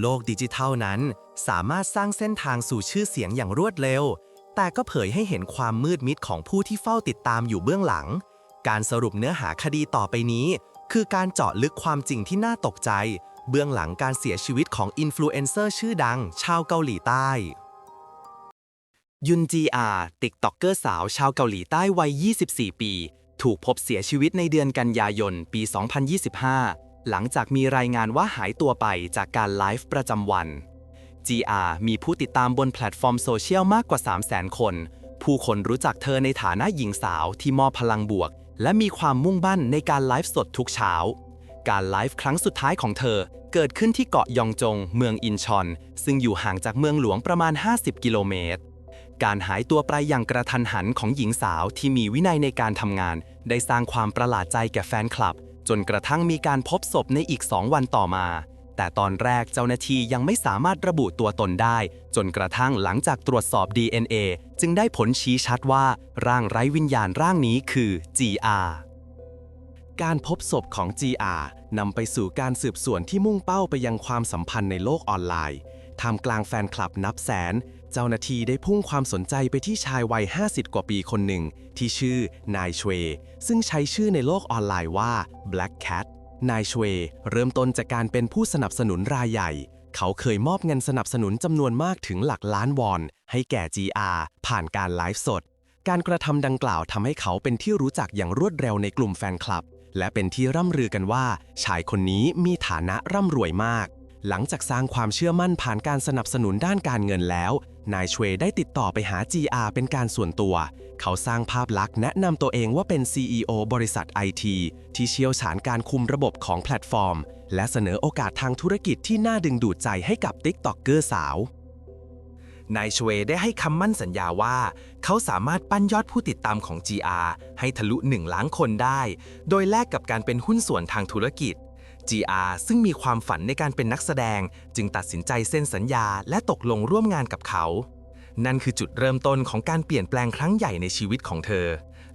โลกดิจิทัลนั้น สามารถสร้างเส้นทางสู่ชื่อเสียงอย่างรวดเร็ว แต่ก็เผยให้เห็นความมืดมิดของผู้ที่เฝ้าติดตามอยู่เบื้องหลัง การสรุปเนื้อหาคดีต่อไปนี้ คือการเจาะลึกความจริงที่น่าตกใจ เบื้องหลังการเสียชีวิตของอินฟลูเอนเซอร์ชื่อดัง ชาวเกาหลีใต้ยุนจีอาติ๊กต็อกเกอร์สาวชาวเกาหลีใต้วัย 24 ปี ถูกพบเสียชีวิตในเดือนกันยายน ปี 2025 หลังจากมีรายงานว่าหายตัวไปจากการไลฟ์ประจำวัน GR มีผู้ติดตามบนแพลตฟอร์มโซเชียลมากกว่า 300,000 คน ผู้คนรู้จักเธอในฐานะหญิงสาวที่มอบพลังบวก และมีความมุ่งมั่นในการไลฟ์สดทุกเช้า การไลฟ์ครั้งสุดท้ายของเธอเกิดขึ้นที่เกาะยองจง เมืองอินชอน ซึ่งอยู่ห่างจากเมืองหลวงประมาณ 50 กิโลเมตร การหายตัวไปอย่างกระทันหันของหญิงสาวที่มีวินัยในการทำงาน ได้สร้างความประหลาดใจแก่แฟนคลับ จนกระทั่งมีการพบศพในอีก2วันต่อมา แต่ตอนแรกเจ้าหน้าที่ยังไม่สามารถระบุตัวตนได้ จนกระทั่งหลังจากตรวจสอบ DNA จึงได้ผลชี้ชัดว่า ร่างไร้วิญญาณร่างนี้คือ GR การพบศพของ GR นำไปสู่การสืบสวนที่มุ่งเป้าไปยังความสัมพันธ์ในโลกออนไลน์ท่ามกลางแฟนคลับนับแสน เจ้าหน้าที่ได้พุ่งความสนใจไปที่ชายวัย 50 กว่าปีคนหนึ่ง ที่ชื่อนายชเว ซึ่งใช้ชื่อในโลกออนไลน์ว่า Black Cat นายชเว เริ่มต้นจากการเป็นผู้สนับสนุนรายใหญ่ เขาเคยมอบเงินสนับสนุนจำนวนมากถึงหลักล้านวอน ให้แก่ GR ผ่านการไลฟ์สด การกระทำดังกล่าวทำให้เขาเป็นที่รู้จักอย่างรวดเร็วในกลุ่มแฟนคลับ และเป็นที่ร่ำลือกันว่า ชายคนนี้มีฐานะร่ำรวยมาก หลังจากสร้างความเชื่อมั่นผ่านการสนับสนุนด้านการเงินแล้ว นายชเวได้ติดต่อไปหา GR เป็นการส่วนตัว เขาสร้างภาพลักษณ์แนะนำตัวเองว่าเป็น CEO บริษัท IT ที่เชี่ยวชาญการคุมระบบของแพลตฟอร์ม และเสนอโอกาสทางธุรกิจที่น่าดึงดูดใจให้กับ TikToker สาวนายชเวได้ให้คำมั่นสัญญาว่า เขาสามารถปั้นยอดผู้ติดตามของ GR ให้ทะลุ 1 ล้านคนได้ โดยแลกกับการเป็นหุ้นส่วนทางธุรกิจ GR ซึ่งมีความฝันในการเป็นนักแสดง จึงตัดสินใจเซ็นสัญญา และตกลงร่วมงานกับเขา นั่นคือจุดเริ่มต้นของการเปลี่ยนแปลงครั้งใหญ่ในชีวิตของเธอ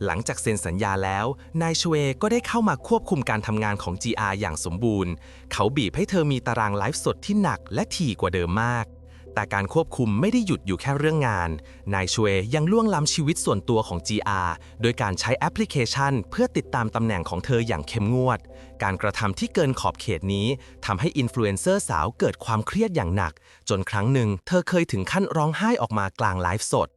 หลังจากเซ็นสัญญาแล้ว นายชเวก็ได้เข้ามาควบคุมการทำงานของ GR อย่างสมบูรณ์ เขาบีบให้เธอมีตารางไลฟ์สดที่หนักและถี่กว่าเดิมมาก แต่การควบคุมไม่ได้หยุดอยู่แค่เรื่องงาน นายชเวยังล่วงล้ำชีวิตส่วนตัวของ GR โดยการใช้แอปพลิเคชัน เพื่อติดตามตำแหน่งของเธออย่างเข้มงวด การกระทำที่เกินขอบเขตนี้ทำให้อินฟลูเอนเซอร์สาวเกิดความเครียดอย่างหนัก จนครั้งหนึ่งเธอเคยถึงขั้นร้องไห้ออกมากลางไลฟ์สด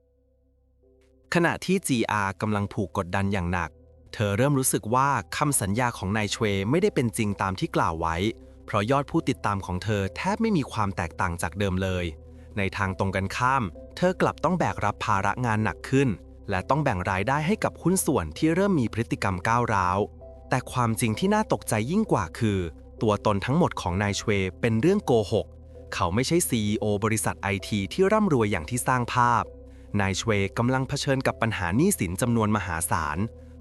ขณะที่ GR กำลังผูกกดดันอย่างหนัก เธอเริ่มรู้สึกว่าคำสัญญาของนายชเวไม่ได้เป็นจริงตามที่กล่าวไว้ เพราะยอดผู้ติดตามของเธอแทบไม่มีความแตกต่างจากเดิมเลย ในทางตรงกันข้าม เธอกลับต้องแบกรับภาระงานหนักขึ้น และต้องแบ่งรายได้ให้กับหุ้นส่วนที่เริ่มมีพฤติกรรมก้าวร้าว แต่ความจริงที่น่าตกใจยิ่งกว่าคือ ตัวตนทั้งหมดของนายชเวเป็นเรื่องโกหก เขาไม่ใช่ CEO บริษัทไอทีที่ร่ำรวยอย่างที่สร้างภาพ นายชเวกำลังเผชิญกับปัญหาหนี้สินจำนวนมหาศาล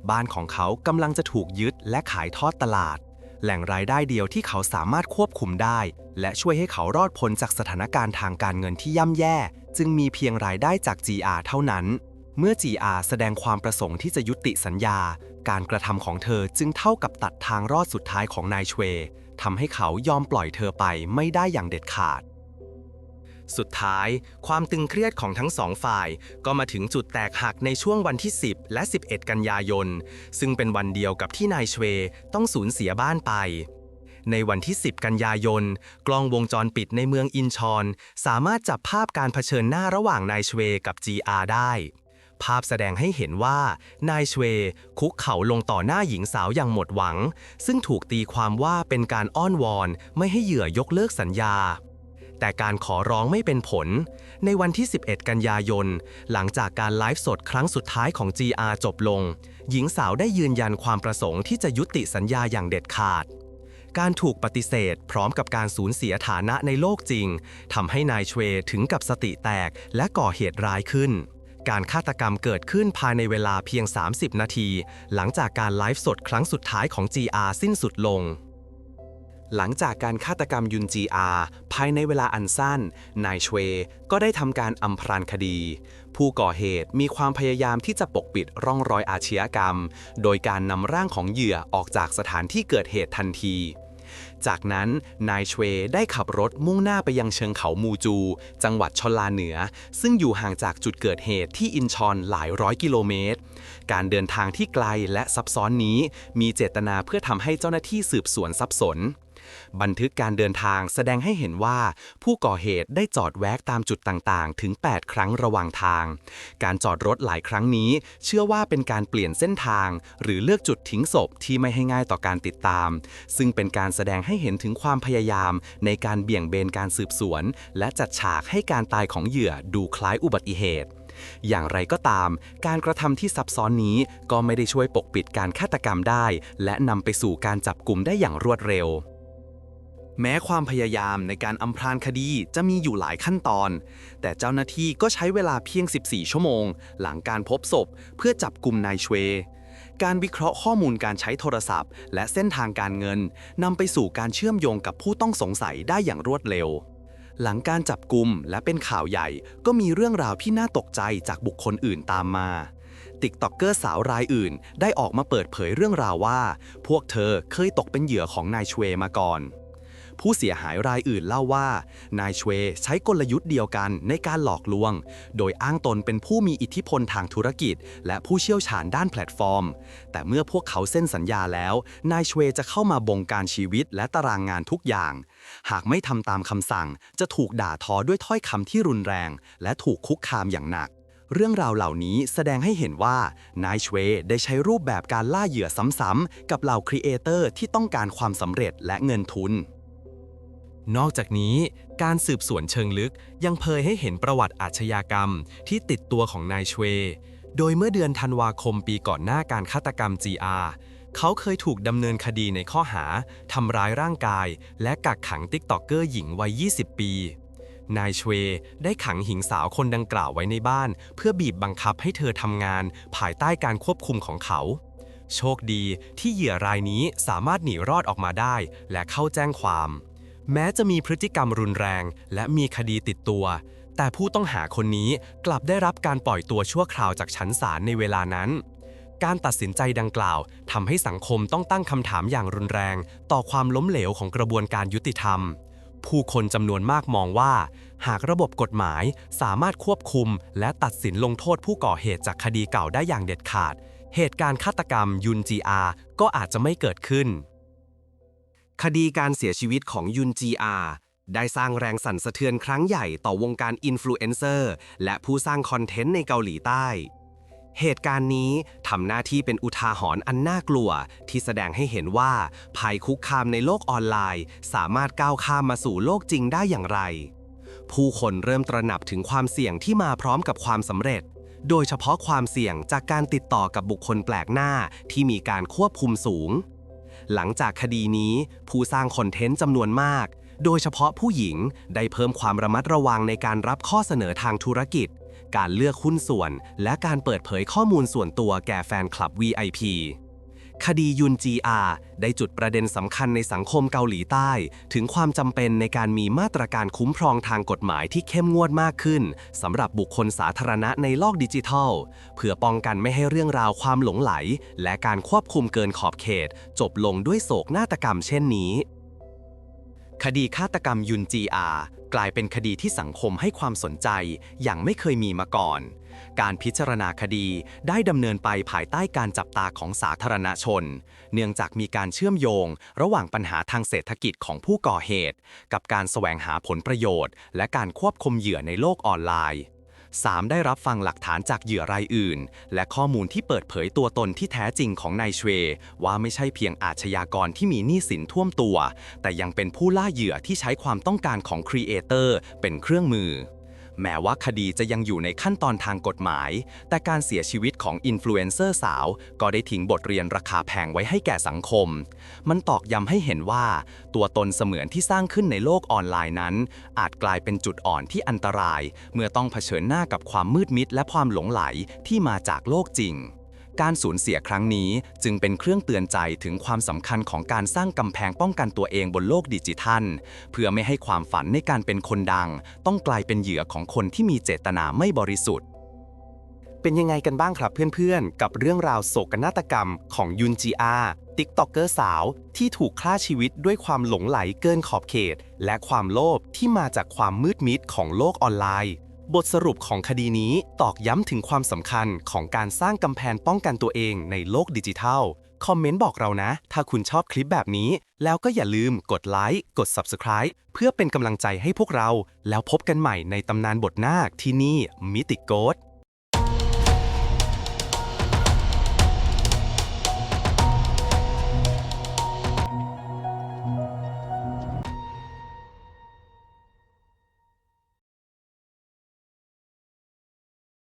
บ้านของเขากำลังจะถูกยึดและขายทอดตลาด แหล่งรายได้เดียวที่เขาสามารถควบคุมได้ และช่วยให้เขารอดพ้นจากสถานการณ์ทางการเงินที่ย่ำแย่ จึงมีเพียงรายได้จาก GR เท่านั้น เมื่อ GR แสดงความประสงค์ที่จะยุติสัญญา การกระทำของเธอจึงเท่ากับตัดทางรอดสุดท้ายของนายเชวทำให้เขายอมปล่อยเธอไปไม่ได้อย่างเด็ดขาด สุดท้าย ความตึงเครียดของทั้งสองฝ่าย ก็มาถึงจุดแตกหักในช่วงวันที่ 10 และ 11 กันยายน ซึ่งเป็นวันเดียวกับที่นายชเวต้องสูญเสียบ้านไปในวันที่ 10 กันยายน กล้องวงจรปิดในเมืองอินชอน สามารถจับภาพการเผชิญหน้าระหว่างนายชเวกับ GR ได้ ภาพแสดงให้เห็นว่า นายชเวคุกเข่าลงต่อหน้าหญิงสาวอย่างหมดหวัง ซึ่งถูกตีความว่าเป็นการอ้อนวอน ไม่ให้เหยื่อยกเลิกสัญญา แต่การขอร้องไม่เป็นผล ในวันที่ 11 กันยายน หลังจากการไลฟ์สดครั้งสุดท้ายของ GR จบลง หญิงสาวได้ยืนยันความประสงค์ที่จะยุติสัญญาอย่างเด็ดขาด การถูกปฏิเสธพร้อมกับการสูญเสียฐานะในโลกจริงทำให้นายเชวถึงกับสติแตกและก่อเหตุร้ายขึ้นการฆาตกรรมเกิดขึ้นภายในเวลาเพียง 30 นาที หลังจากการไลฟ์สดครั้งสุดท้ายของ GR สิ้นสุดลง หลังจากการฆาตกรรมยุนจีอา ภายในเวลาอันสั้น นายชเวก็ได้ทำการอำพรางคดี ผู้ก่อเหตุมีความพยายามที่จะปกปิดร่องรอยอาชญากรรม โดยการนำร่างของเหยื่อออกจากสถานที่เกิดเหตุทันที จากนั้นนายชเวได้ขับรถมุ่งหน้าไปยังเชิงเขามูจู จังหวัดชลาเหนือ ซึ่งอยู่ห่างจากจุดเกิดเหตุที่อินชอนหลายร้อยกิโลเมตร การเดินทางที่ไกลและซับซ้อนนี้ มีเจตนาเพื่อทำให้เจ้าหน้าที่สืบสวนสับสน บันทึกการเดินทางแสดงให้เห็นว่า ผู้ก่อเหตุได้จอดแวะตามจุดต่างๆ ถึง 8 ครั้งระหว่างทาง การจอดรถหลายครั้งนี้ เชื่อว่าเป็นการเปลี่ยนเส้นทาง หรือเลือกจุดทิ้งศพที่ไม่ให้ง่ายต่อการติดตาม ซึ่งเป็นการแสดงให้เห็นถึงความพยายาม ในการเบี่ยงเบนการสืบสวน และจัดฉากให้การตายของเหยื่อดูคล้ายอุบัติเหตุอย่างไรก็ตาม การกระทำที่ซับซ้อนนี้ก็ไม่ได้ช่วยปกปิดการฆาตกรรมได้ และนำไปสู่การจับกลุ่มได้อย่างรวดเร็ว แม้ความพยายามในการอำพรางคดีจะมีอยู่หลายขั้นตอน แต่เจ้าหน้าที่ก็ใช้เวลาเพียง 14 ชั่วโมง หลังการพบศพ เพื่อจับกลุ่มนายชเว การวิเคราะห์ข้อมูลการใช้โทรศัพท์ และเส้นทางการเงินนำไปสู่การเชื่อมโยงกับผู้ต้องสงสัยได้อย่างรวดเร็ว หลังการจับกลุ่มและเป็นข่าวใหญ่ ก็มีเรื่องราวที่น่าตกใจจากบุคคลอื่นตามมาติ๊กต็อกเกอร์สาวรายอื่น ได้ออกมาเปิดเผยเรื่องราวว่า พวกเธอเคยตกเป็นเหยื่อของนายชเวมาก่อน ผู้เสียหายรายอื่นเล่าว่า นายชเวใช้กลยุทธ์เดียวกันในการหลอกลวง โดยอ้างตนเป็นผู้มีอิทธิพลทางธุรกิจ และผู้เชี่ยวชาญด้านแพลตฟอร์ม แต่เมื่อพวกเขาเซ็นสัญญาแล้ว นายชเวจะเข้ามาบงการชีวิตและตารางงานทุกอย่าง หากไม่ทำตามคำสั่ง จะถูกด่าทอด้วยถ้อยคำที่รุนแรง และถูกคุกคามอย่างหนักเรื่องราวเหล่านี้แสดงให้เห็นว่านายชเวได้ใช้รูปแบบการล่าเหยื่อซ้ำๆกับเหล่าครีเอเตอร์ที่ต้องการความสำเร็จและเงินทุน นอกจากนี้ การสืบสวนเชิงลึกยังเผยให้เห็นประวัติอาชญากรรมที่ติดตัวของนายชเว โดยเมื่อเดือนธันวาคมปีก่อนหน้าการฆาตกรรม GR เขาเคยถูกดำเนินคดีในข้อหา ทำร้ายร่างกาย และกักขังติ๊กต็อกเกอร์หญิงวัย 20 ปี นายชเว ได้ขังหญิงสาวคนดังกล่าวไว้ในบ้าน เพื่อบีบบังคับให้เธอทำงาน ภายใต้การควบคุมของเขา โชคดีที่เหยื่อรายนี้สามารถหนีรอดออกมาได้ และเข้าแจ้งความ แม้จะมีพฤติกรรมรุนแรง และมีคดีติดตัว แต่ผู้ต้องหาคนนี้กลับได้รับการปล่อยตัวชั่วคราวจากชั้นศาลในเวลานั้น การตัดสินใจดังกล่าวทำให้สังคมต้องตั้งคำถามอย่างรุนแรง ต่อความล้มเหลวของกระบวนการยุติธรรม ผู้คนจำนวนมากมองว่า หากระบบกฎหมายสามารถควบคุม และตัดสินลงโทษผู้ก่อเหตุจากคดีเก่าได้อย่างเด็ดขาด เหตุการณ์ฆาตกรรมยุนจีอาก็อาจจะไม่เกิดขึ้น คดีการเสียชีวิตของยุนจีอาได้สร้างแรงสั่นสะเทือนครั้งใหญ่ต่อวงการอินฟลูเอนเซอร์และผู้สร้างคอนเทนต์ในเกาหลีใต้ เหตุการณ์นี้ทำหน้าที่เป็นอุทาหรณ์อันน่ากลัว ที่แสดงให้เห็นว่าภัยคุกคามในโลกออนไลน์ สามารถก้าวข้ามมาสู่โลกจริงได้อย่างไร ผู้คนเริ่มตระหนักถึงความเสี่ยงที่มาพร้อมกับความสำเร็จ โดยเฉพาะความเสี่ยงจากการติดต่อกับบุคคลแปลกหน้าที่มีการควบคุมสูง หลังจากคดีนี้ ผู้สร้างคอนเทนต์จำนวนมาก โดยเฉพาะผู้หญิงได้เพิ่มความระมัดระวังในการรับข้อเสนอทางธุรกิจ การเลือกหุ้นส่วน และการเปิดเผยข้อมูลส่วนตัวแก่แฟนคลับ VIP คดียุน GR ได้จุดประเด็นสำคัญในสังคมเกาหลีใต้ ถึงความจำเป็นในการมีมาตรการคุ้มครองทางกฎหมายที่เข้มงวดมากขึ้นสำหรับบุคคลสาธารณะในโลกดิจิทัล เพื่อป้องกันไม่ให้เรื่องราวความหลงไหล และการควบคุมเกินขอบเขต จบลงด้วยโศกนาฏกรรมเช่นนี้ คดีฆาตกรรมยุนจีอา กลายเป็นคดีที่สังคมให้ความสนใจอย่างไม่เคยมีมาก่อน การพิจารณาคดีได้ดำเนินไปภายใต้การจับตาของสาธารณชน เนื่องจากมีการเชื่อมโยง ระหว่างปัญหาทางเศรษฐกิจของผู้ก่อเหตุ กับการแสวงหาผลประโยชน์ และการควบคุมเหยื่อในโลกออนไลน์ 3. ได้รับฟังหลักฐานจากเหยื่อรายอื่น และข้อมูลที่เปิดเผยตัวตนที่แท้จริงของนายเชวว่าไม่ใช่เพียงอาชญากรที่มีหนี้สินท่วมตัว แต่ยังเป็นผู้ล่าเหยื่อที่ใช้ความต้องการของครีเอเตอร์เป็นเครื่องมือ แม้ว่าคดีจะยังอยู่ในขั้นตอนทางกฎหมาย แต่การเสียชีวิตของอินฟลูเอนเซอร์สาว ก็ได้ทิ้งบทเรียนราคาแพงไว้ให้แก่สังคม มันตอกย้ำให้เห็นว่า ตัวตนเสมือนที่สร้างขึ้นในโลกออนไลน์นั้น อาจกลายเป็นจุดอ่อนที่อันตราย เมื่อต้องเผชิญหน้ากับความมืดมิดและความหลงไหลที่มาจากโลกจริง การสูญเสียครั้งนี้จึงเป็นเครื่องเตือนใจถึงความสำคัญของการสร้างกำแพงป้องกันตัวเองบนโลกดิจิทัล เพื่อไม่ให้ความฝันในการเป็นคนดัง ต้องกลายเป็นเหยื่อของคนที่มีเจตนาไม่บริสุทธิ์ เป็นยังไงกันบ้างครับเพื่อนๆ กับเรื่องราวโศกนาฏกรรมของยุนจีอาติ๊กต็อกเกอร์สาวที่ถูกฆ่าชีวิตด้วยความหลงไหลเกินขอบเขต และความโลภที่มาจากความมืดมิดของโลกออนไลน์ บทสรุปของคดีนี้ตอกย้ำถึงความสำคัญของการสร้างกำแพงป้องกันตัวเองในโลกดิจิทัล คอมเมนต์บอกเรานะ ถ้าคุณชอบคลิปแบบนี้ แล้วก็อย่าลืมกดไลค์ กด Subscribe เพื่อเป็นกำลังใจให้พวกเรา แล้วพบกันใหม่ในตำนานบทนาคที่นี่มิติโกด